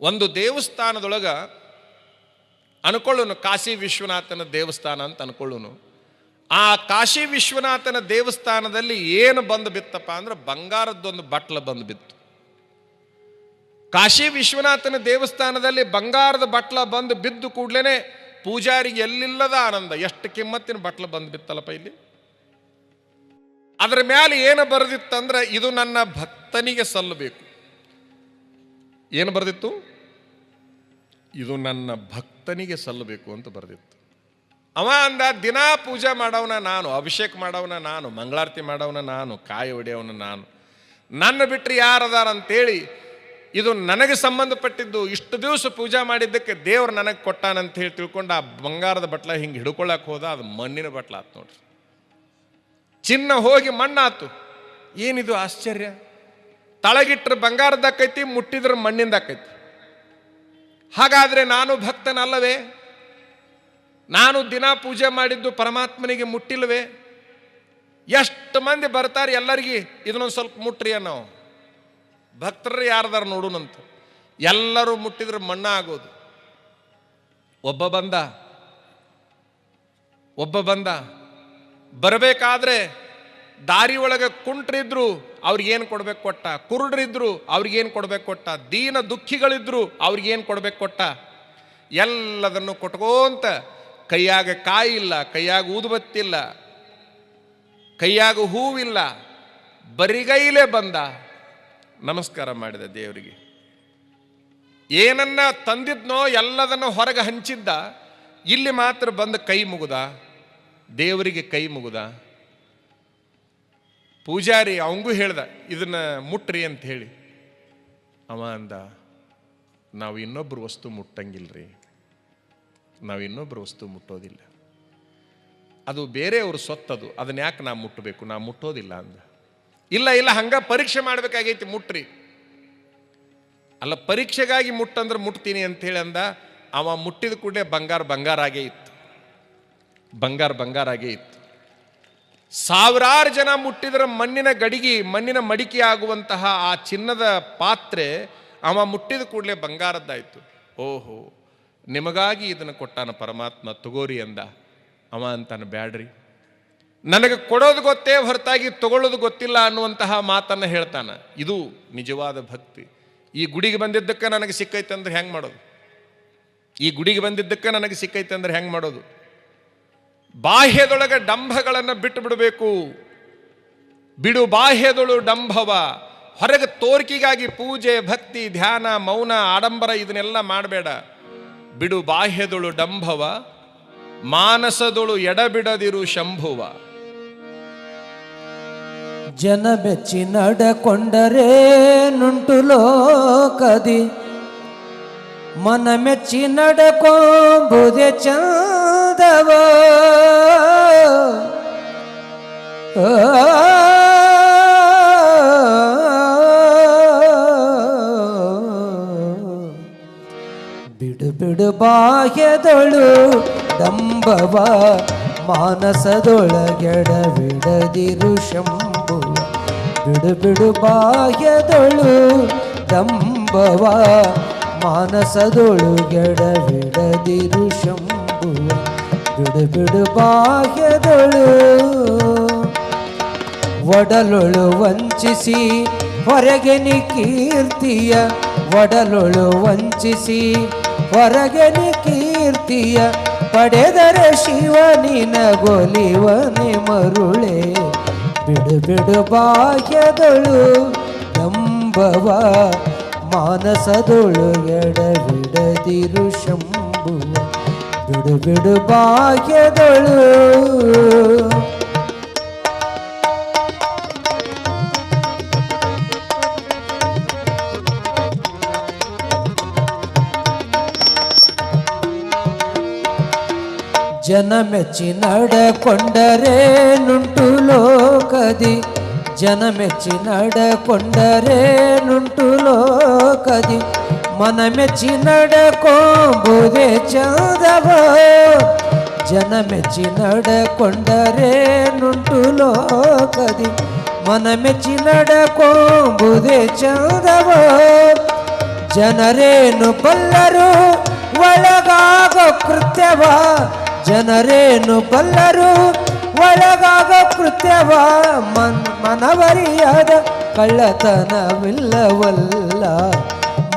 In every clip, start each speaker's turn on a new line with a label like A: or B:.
A: ಒಂದು ದೇವಸ್ಥಾನದೊಳಗೆ ಅನ್ಕೊಳ್ಳೋನು ಕಾಶಿ ವಿಶ್ವನಾಥನ ದೇವಸ್ಥಾನ ಅಂತ ಅನ್ಕೊಳ್ಳೋನು. ಆ ಕಾಶಿ ವಿಶ್ವನಾಥನ ದೇವಸ್ಥಾನದಲ್ಲಿ ಏನು ಬಂದು ಬಿತ್ತಪ್ಪ ಅಂದ್ರೆ ಬಂಗಾರದ್ದೊಂದು ಬಟ್ಲ ಬಂದು ಬಿತ್ತು. ಕಾಶಿ ವಿಶ್ವನಾಥನ ದೇವಸ್ಥಾನದಲ್ಲಿ ಬಂಗಾರದ ಬಟ್ಲ ಬಂದು ಬಿದ್ದು ಕೂಡ್ಲೇನೆ ಪೂಜಾರಿಗೆ ಎಲ್ಲಿಲ್ಲದ ಆನಂದ. ಎಷ್ಟು ಕಿಮ್ಮತ್ತಿನ ಬಟ್ಲ ಬಂದು ಬಿತ್ತಲ್ಲಪ್ಪ ಇಲ್ಲಿ? ಅದರ ಮೇಲೆ ಏನು ಬರೆದಿತ್ತಂದ್ರೆ ಇದು ನನ್ನ ಭಕ್ತನಿಗೆ ಸಲ್ಲಬೇಕು. ಏನು ಬರೆದಿತ್ತು? ಇದು ನನ್ನ ಭಕ್ತನಿಗೆ ಸಲ್ಲಬೇಕು ಅಂತ ಬರೆದಿತ್ತು. ಅವ ಅಂದ, ದಿನಾ ಪೂಜೆ ಮಾಡವನ ನಾನು, ಅಭಿಷೇಕ ಮಾಡವನ ನಾನು, ಮಂಗಳಾರತಿ ಮಾಡವನ ನಾನು, ಕಾಯಿ ಹೊಡೆಯವನ ನಾನು. ನನ್ನ ಬಿಟ್ಟರೆ ಯಾರದಾರ ಅಂತೇಳಿ, ಇದು ನನಗೆ ಸಂಬಂಧಪಟ್ಟಿದ್ದು ಇಷ್ಟು ದಿವಸ ಪೂಜೆ ಮಾಡಿದ್ದಕ್ಕೆ ದೇವ್ರು ನನಗೆ ಕೊಟ್ಟಾನಂತ ಹೇಳಿ ತಿಳ್ಕೊಂಡು ಆ ಬಂಗಾರದ ಬಟ್ಲ ಹಿಂಗೆ ಹಿಡ್ಕೊಳಕ್ಕೆ ಹೋದ, ಅದು ಮಣ್ಣಿನ ಬಟ್ಲ ಆತು ನೋಡ್ರಿ. ಚಿನ್ನ ಹೋಗಿ ಮಣ್ಣಾತು. ಏನಿದು ಆಶ್ಚರ್ಯ? ತಳಗಿಟ್ರೆ ಬಂಗಾರದಾಕೈತಿ ಮುಟ್ಟಿದ್ರೆ ಮಣ್ಣಿಂದಾಕೈತಿ ಹಾಗಾದ್ರೆ ನಾನು ಭಕ್ತನಲ್ಲವೇ? ನಾನು ದಿನ ಪೂಜೆ ಮಾಡಿದ್ದು ಪರಮಾತ್ಮನಿಗೆ ಮುಟ್ಟಿಲ್ವೇ? ಎಷ್ಟು ಮಂದಿ ಬರ್ತಾರೆ ಎಲ್ಲರಿಗೆ? ಇದನ್ನೊಂದು ಸ್ವಲ್ಪ ಮುಟ್ರಿ ನಾವು? ಭಕ್ತರು ಯಾರ್ದಾರ ನೋಡುನಂತ. ಎಲ್ಲರೂ ಮುಟ್ಟಿದ್ರೆ ಮಣ್ಣ ಆಗೋದು. ಒಬ್ಬ ಬಂದ? ಒಬ್ಬ ಬಂದ? ಬರಬೇಕಾದ್ರೆ ದಾರಿ ಒಳಗೆ ಕುಂಟ್ರಿದ್ರು, ಅವ್ರಿಗೇನು ಕೊಡ್ಬೇಕು ಕೊಟ್ಟ? ಕುರುಡ್ರಿದ್ರು, ಅವ್ರಿಗೇನು ಕೊಡ್ಬೇಕು ಕೊಟ್ಟ? ದೀನ ದುಃಖಿಗಳಿದ್ರು, ಅವ್ರಿಗೇನು ಕೊಡ್ಬೇಕು ಕೊಟ್ಟ? ಎಲ್ಲದನ್ನು ಕೊಟ್ಕೋಂತ ಕೈಯಾಗ ಕಾಯಿಲ್ಲ, ಕೈಯಾಗ ಊದುಬತ್ತಿಲ್ಲ, ಕೈಯಾಗ ಹೂವಿಲ್ಲ ಬರಿಗೈಲೇ ಬಂದ. ನಮಸ್ಕಾರ ಮಾಡಿದ ದೇವರಿಗೆ. ಏನನ್ನ ತಂದಿದ್ನೋ ಎಲ್ಲದನ್ನು ಹೊರಗೆ ಹಂಚಿದ್ದ, ಇಲ್ಲಿ ಮಾತ್ರ ಬಂದು ಕೈ ಮುಗುದ, ದೇವರಿಗೆ ಕೈ ಮುಗುದ. ಪೂಜಾರಿ ಅವಂಗೂ ಹೇಳ್ದ, ಇದನ್ನ ಮುಟ್ರಿ ಅಂತ ಹೇಳಿ ಅವ ಅಂದ, ನಾವು ಇನ್ನೊಬ್ರು ವಸ್ತು ಮುಟ್ಟಂಗಿಲ್ರಿ. ನಾವು ಇನ್ನೊಬ್ರು ವಸ್ತು ಮುಟ್ಟೋದಿಲ್ಲ. ಅದು ಬೇರೆಯವ್ರ ಸೊತ್ತದು ಅದನ್ನ ಯಾಕೆ ನಾ ಮುಟ್ಟಬೇಕು ನಾ ಮುಟ್ಟೋದಿಲ್ಲ ಅಂದ. ಇಲ್ಲ ಇಲ್ಲ, ಹಂಗ ಪರೀಕ್ಷೆ ಮಾಡ್ಬೇಕಾಗೈತಿ, ಮುಟ್ರಿ. ಅಲ್ಲ, ಪರೀಕ್ಷೆಗಾಗಿ ಮುಟ್ಟಂದ್ರೆ ಮುಟ್ತೀನಿ ಅಂತ ಹೇಳಿ ಅಂದ. ಅವ ಮುಟ್ಟಿದ ಕೂಡಲೇ ಬಂಗಾರ ಬಂಗಾರ ಆಗೇ ಇತ್ತು. ಬಂಗಾರ ಬಂಗಾರ ಆಗೇ ಇತ್ತು. ಸಾವಿರಾರು ಜನ ಮುಟ್ಟಿದ್ರೆ ಮಣ್ಣಿನ ಗಡಿಗೆ, ಮಣ್ಣಿನ ಮಡಿಕೆ ಆಗುವಂತಹ ಆ ಚಿನ್ನದ ಪಾತ್ರೆ ಅವ ಮುಟ್ಟಿದ ಕೂಡಲೇ ಬಂಗಾರದ್ದಾಯಿತು. ಓಹೋ, ನಿಮಗಾಗಿ ಇದನ್ನು ಕೊಟ್ಟಾನ ಪರಮಾತ್ಮ, ತಗೋರಿ ಅಂದ. ಅವ ಅಂತಾನೆ, ಬ್ಯಾಡ್ರಿ. ನನಗೆ ಕೊಡೋದು ಗೊತ್ತೇ ಹೊರತಾಗಿ ತಗೊಳ್ಳೋದು ಗೊತ್ತಿಲ್ಲ ಅನ್ನುವಂತಹ ಮಾತನ್ನು ಹೇಳ್ತಾನೆ. ಇದು ನಿಜವಾದ ಭಕ್ತಿ. ಈ ಗುಡಿಗೆ ಬಂದಿದ್ದಕ್ಕೆ ನನಗೆ ಸಿಕ್ಕೈತೆ ಅಂದ್ರೆ ಹೆಂಗೆ ಮಾಡೋದು? ಈ ಗುಡಿಗೆ ಬಂದಿದ್ದಕ್ಕೆ ನನಗೆ ಸಿಕ್ಕೈತೆ ಅಂದ್ರೆ ಹೆಂಗೆ ಮಾಡೋದು? ಬಾಹ್ಯದೊಳಗೆ ಡಂಭಗಳನ್ನು ಬಿಟ್ಟು ಬಿಡಬೇಕು ಬಿಡು, ಬಾಹ್ಯದೊಳು ಡಂಭವ. ಹೊರಗೆ ತೋರಿಕೆಗಾಗಿ ಪೂಜೆ, ಭಕ್ತಿ, ಧ್ಯಾನ, ಮೌನ, ಆಡಂಬರ ಇದನ್ನೆಲ್ಲ ಮಾಡಬೇಡ. ಬಿಡು, ಬಾಹ್ಯದೊಳು ಡಂಭವ. ಮಾನಸದೊಳು ಎಡಬಿಡದಿರು ಶಂಭುವ.
B: ಜನ ಬೆಚ್ಚಿ ನಡಕೊಂಡರೆ ನುಂಟು ಲೋಕದಿ. ಮನ ಮೆಚ್ಚಿ ನಡಕೊಂಬುದೆ ಚಂದವ ಬಿಡು ಬಿಡು ಬಾಹ್ಯದೊಳು ಡಂಬವ ಮಾನಸದೊಳಗೆಡಬಿಡದಿರು ಶಂಭು ಬಿಡು ಬಿಡು ಬಾಹ್ಯದೊಳು ಡಂಬವ ಮಾನಸದೊಳುಗೆಡಬಿಡದಿರು ಶಂಭು ಬಿಡು ಬಿಡು ಬಾಹ್ಯದಳು. ಒಡಲೊಳು ವಂಚಿಸಿ ಹೊರಗೆನಿ ಕೀರ್ತಿಯ. ಒಡಲೊಳು ವಂಚಿಸಿ ಹೊರಗೆನಿ ಕೀರ್ತಿಯ. ಪಡೆದರೆ ಶಿವನಿನ ಗೊಲಿವನೆ ಮರುಳೆ. ಬಿಡು ಬಿಡು ಬಾಹ್ಯದಳು ನಂಬವ ಮಾನಸದೊಳು ಎಡಬಿಡದಿರು ಶಂಭುವ. ಬಿಡು ಬಿಡು ಬಾಹ್ಯದೊಳು ಜನ ಮೆಚ್ಚಿ ನಡಕೊಂಡರೆ ನುಂಟು ಲೋಕದಿ ಜನ ಮೆಚ್ಚಿ ನಡಕೊಂಡರೆ ನುಂಟು ಲೋಕದಿ ಮನ ಮೆಚ್ಚಿ ನಡಕೊಂಬುದೇ ಚಂದವ? ಜನ ಮೆಚ್ಚಿ ನಡಕೊಂಡರೆ ನುಂಟು ಲೋಕದಿ. ಮನ ಮೆಚ್ಚಿ ನಡಕೊಂಬುದೇ ಚಂದವ? ಜನರೇನು ಬಲ್ಲರು ಒಳಗಾಗೋ ಕೃತ್ಯವ? ಜನರೇನು ಬಲ್ಲರು ಒಳಗಾಗ ಕೃತ್ಯವ? ಮನ್ ಮನವರಿಯಾದ ಕಳ್ಳತನವಿಲ್ಲವಲ್ಲ.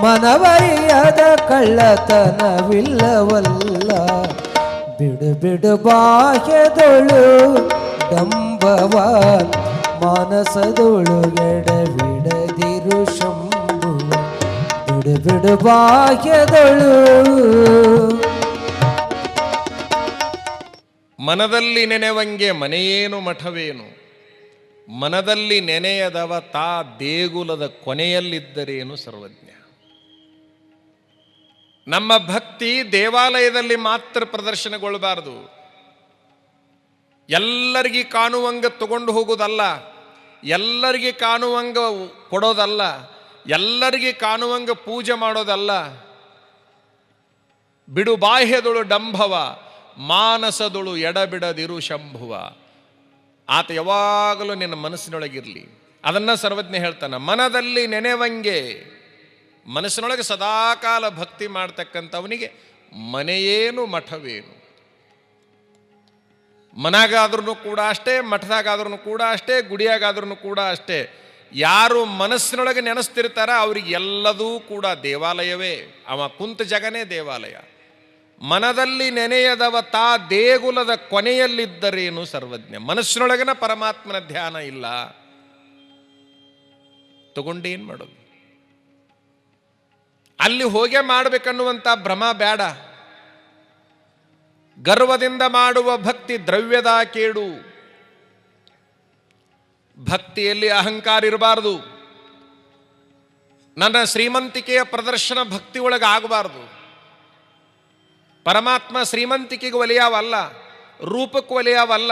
B: ಮನವರಿಯಾದ ಕಳ್ಳತನವಿಲ್ಲವಲ್ಲ. ಬಿಡು ಬಿಡು ಬಾಹ್ಯದೊಳು ಡಂಬವ ಮಾನಸದೊಳು ಎಡಬಿಡದಿರು ಶಂಭು. ಬಿಡು ಬಿಡು ಬಾಹ್ಯದೊಳು.
A: ಮನದಲ್ಲಿ ನೆನೆವಂಗೆ ಮನೆಯೇನು ಮಠವೇನು? ಮನದಲ್ಲಿ ನೆನೆಯದವ ತಾ ದೇಗುಲದ ಕೊನೆಯಲ್ಲಿದ್ದರೇನು ಸರ್ವಜ್ಞ? ನಮ್ಮ ಭಕ್ತಿ ದೇವಾಲಯದಲ್ಲಿ ಮಾತ್ರ ಪ್ರದರ್ಶನಗೊಳ್ಳಬಾರದು. ಎಲ್ಲರಿಗೆ ಕಾಣುವಂಗ ತಗೊಂಡು ಹೋಗೋದಲ್ಲ, ಎಲ್ಲರಿಗೆ ಕಾಣುವಂಗ ಕೊಡೋದಲ್ಲ, ಎಲ್ಲರಿಗೆ ಕಾಣುವಂಗ ಪೂಜೆ ಮಾಡೋದಲ್ಲ. ಬಿಡು ಬಾಹ್ಯದೊಳು ಡಂಭವ, ಮಾನಸದೊಳು ಎಡಬಿಡದಿರು ಶಂಭುವ. ಆತ ಯಾವಾಗಲೂ ನಿನ್ನ ಮನಸ್ಸಿನೊಳಗಿರಲಿ. ಅದನ್ನ ಸರ್ವಜ್ಞ ಹೇಳ್ತಾನೆ, ಮನದಲ್ಲಿ ನೆನೆವಂಗೆ. ಮನಸ್ಸಿನೊಳಗೆ ಸದಾಕಾಲ ಭಕ್ತಿ ಮಾಡ್ತಕ್ಕಂಥವನಿಗೆ ಮನೆಯೇನು ಮಠವೇನು? ಮನಾಗಾದ್ರೂ ಕೂಡ ಅಷ್ಟೇ ಮಠದಾಗಾದ್ರೂ ಕೂಡ ಅಷ್ಟೇ ಗುಡಿಯಾಗಾದ್ರೂ ಕೂಡ ಅಷ್ಟೇ. ಯಾರು ಮನಸ್ಸಿನೊಳಗೆ ನೆನೆಸ್ತಿರ್ತಾರ ಅವ್ರಿಗೆ ಎಲ್ಲದೂ ಕೂಡ ದೇವಾಲಯವೇ. ಅವ ಕುಂತ ಜಗನೇ ದೇವಾಲಯ. ಮನದಲ್ಲಿ ನೆನೆಯದವ ತಾ ದೇಗುಲದ ಕೊನೆಯಲ್ಲಿದ್ದರೇನು ಸರ್ವಜ್ಞ? ಮನಸ್ಸಿನೊಳಗಿನ ಪರಮಾತ್ಮನ ಧ್ಯಾನ ಇಲ್ಲ. ತಗೊಂಡೇನ್ ಮಾಡೋದು? ಅಲ್ಲಿ ಹೋಗೇ ಮಾಡಬೇಕನ್ನುವಂಥ ಭ್ರಮ ಬೇಡ ಗರ್ವದಿಂದ ಮಾಡುವ ಭಕ್ತಿ ದ್ರವ್ಯದ ಕೇಡು. ಭಕ್ತಿಯಲ್ಲಿ ಅಹಂಕಾರ ಇರಬಾರದು. ನನ್ನ ಶ್ರೀಮಂತಿಕೆಯ ಪ್ರದರ್ಶನ ಭಕ್ತಿ ಒಳಗೆ ಆಗಬಾರದು ಪರಮಾತ್ಮ ಶ್ರೀಮಂತಿಕೆಗೆ ಒಲೆಯಾವಲ್ಲ, ರೂಪಕ್ಕೆ ಒಲೆಯಾವಲ್ಲ,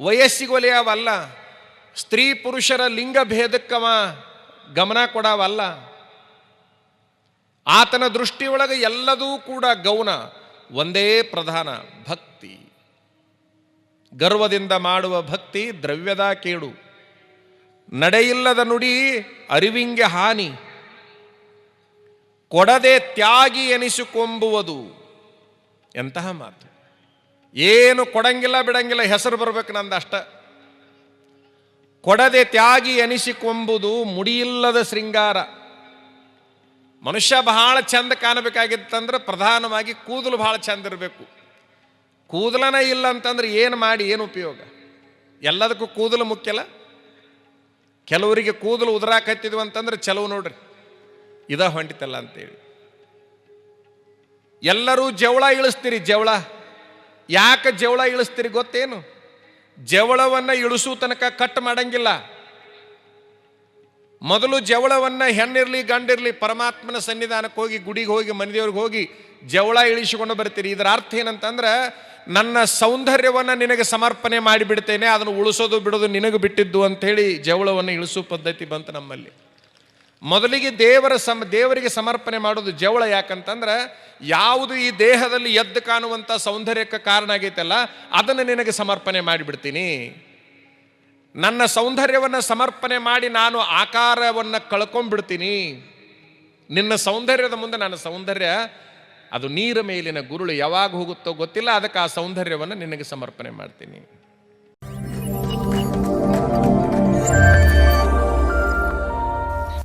A: ವಯಸ್ಸಿಗೆ ಒಲೆಯಾವಲ್ಲ, ಸ್ತ್ರೀ ಪುರುಷರ ಲಿಂಗ ಭೇದಕ್ಕವ ಗಮನ ಕೊಡವಲ್ಲ. ಆತನ ದೃಷ್ಟಿಯೊಳಗೆ ಎಲ್ಲದೂ ಕೂಡ ಗೌನ ಒಂದೇ ಪ್ರಧಾನ, ಭಕ್ತಿ. ಗರ್ವದಿಂದ ಮಾಡುವ ಭಕ್ತಿ ದ್ರವ್ಯದ ಕೇಡು. ನಡೆಯಿಲ್ಲದ ನುಡಿ ಅರಿವಿಂಗೆ ಹಾನಿ. ಕೊಡದೆ ತ್ಯಾಗಿ ಎನಿಸಿಕೊಂಬುವುದು. ಎಂತಹ ಮಾತು. ಏನು ಕೊಡಂಗಿಲ್ಲ ಬಿಡಂಗಿಲ್ಲ ಹೆಸರು ಬರಬೇಕು ನಂದು ಅಷ್ಟ. ಕೊಡದೆ ತ್ಯಾಗಿ ಎನಿಸಿಕೊಂಬುದು ಮುಡಿಯಿಲ್ಲದ ಶೃಂಗಾರ. ಮನುಷ್ಯ ಬಹಳ ಚಂದ ಕಾಣಬೇಕಾಗಿತ್ತಂದ್ರೆ ಪ್ರಧಾನವಾಗಿ ಕೂದಲು ಭಾಳ ಚಂದ ಇರಬೇಕು. ಕೂದಲನ ಇಲ್ಲ ಅಂತಂದ್ರೆ ಏನು ಮಾಡಿ, ಏನು ಉಪಯೋಗ? ಎಲ್ಲದಕ್ಕೂ ಕೂದಲು ಮುಖ್ಯಲ್ಲ ಕೆಲವರಿಗೆ ಕೂದಲು ಉದುರಾಕತ್ತಿದ್ವು ಅಂತಂದ್ರೆ ಚಲವು ನೋಡ್ರಿ. ಇದ ಹೊಂಟಿತಲ್ಲ ಅಂತೇಳಿ. ಎಲ್ಲರೂ ಜವಳ ಇಳಿಸ್ತೀರಿ, ಜವಳ. ಯಾಕೆ ಜವಳ ಇಳಿಸ್ತೀರಿ ಗೊತ್ತೇನು? ಜವಳವನ್ನು ಇಳಿಸೋ ತನಕ ಕಟ್ ಮಾಡಂಗಿಲ್ಲ. ಮೊದಲು ಜವಳವನ್ನು ಹೆಣ್ಣಿರಲಿ ಗಂಡಿರಲಿ ಪರಮಾತ್ಮನ ಸನ್ನಿಧಾನಕ್ಕೆ ಹೋಗಿ, ಗುಡಿಗೆ ಹೋಗಿ, ಮನೆದೇವ್ರಿಗೆ ಹೋಗಿ ಜವಳ ಇಳಿಸಿಕೊಂಡು ಬರ್ತೀರಿ. ಇದರ ಅರ್ಥ ಏನಂತಂದ್ರೆ, ನನ್ನ ಸೌಂದರ್ಯವನ್ನು ನಿನಗೆ ಸಮರ್ಪಣೆ ಮಾಡಿಬಿಡ್ತೇನೆ, ಅದನ್ನು ಉಳಿಸೋದು ಬಿಡೋದು ನಿನಗೆ ಬಿಟ್ಟಿದ್ದು ಅಂಥೇಳಿ ಜವಳವನ್ನು ಇಳಿಸೋ ಪದ್ಧತಿ ಬಂತು ನಮ್ಮಲ್ಲಿ. ಮೊದಲಿಗೆ ದೇವರ ಸಮ, ದೇವರಿಗೆ ಸಮರ್ಪಣೆ ಮಾಡೋದು ಜವಳ ಯಾಕಂತಂದ್ರೆ, ಯಾವುದು ಈ ದೇಹದಲ್ಲಿ ಎದ್ದು ಕಾಣುವಂಥ ಸೌಂದರ್ಯಕ್ಕೆ ಕಾರಣ ಆಗೈತಲ್ಲ, ಅದನ್ನು ನಿನಗೆ ಸಮರ್ಪಣೆ ಮಾಡಿಬಿಡ್ತೀನಿ. ನನ್ನ ಸೌಂದರ್ಯವನ್ನು ಸಮರ್ಪಣೆ ಮಾಡಿ ನಾನು ಆಕಾರವನ್ನು ಕಳ್ಕೊಂಡ್ಬಿಡ್ತೀನಿ. ನಿನ್ನ ಸೌಂದರ್ಯದ ಮುಂದೆ ನನ್ನ ಸೌಂದರ್ಯ, ಅದು ನೀರ ಮೇಲಿನ ಗುರುಳು ಯಾವಾಗ ಹೋಗುತ್ತೋ ಗೊತ್ತಿಲ್ಲ, ಅದಕ್ಕೆ ಆ ಸೌಂದರ್ಯವನ್ನು ನಿನಗೆ ಸಮರ್ಪಣೆ ಮಾಡ್ತೀನಿ.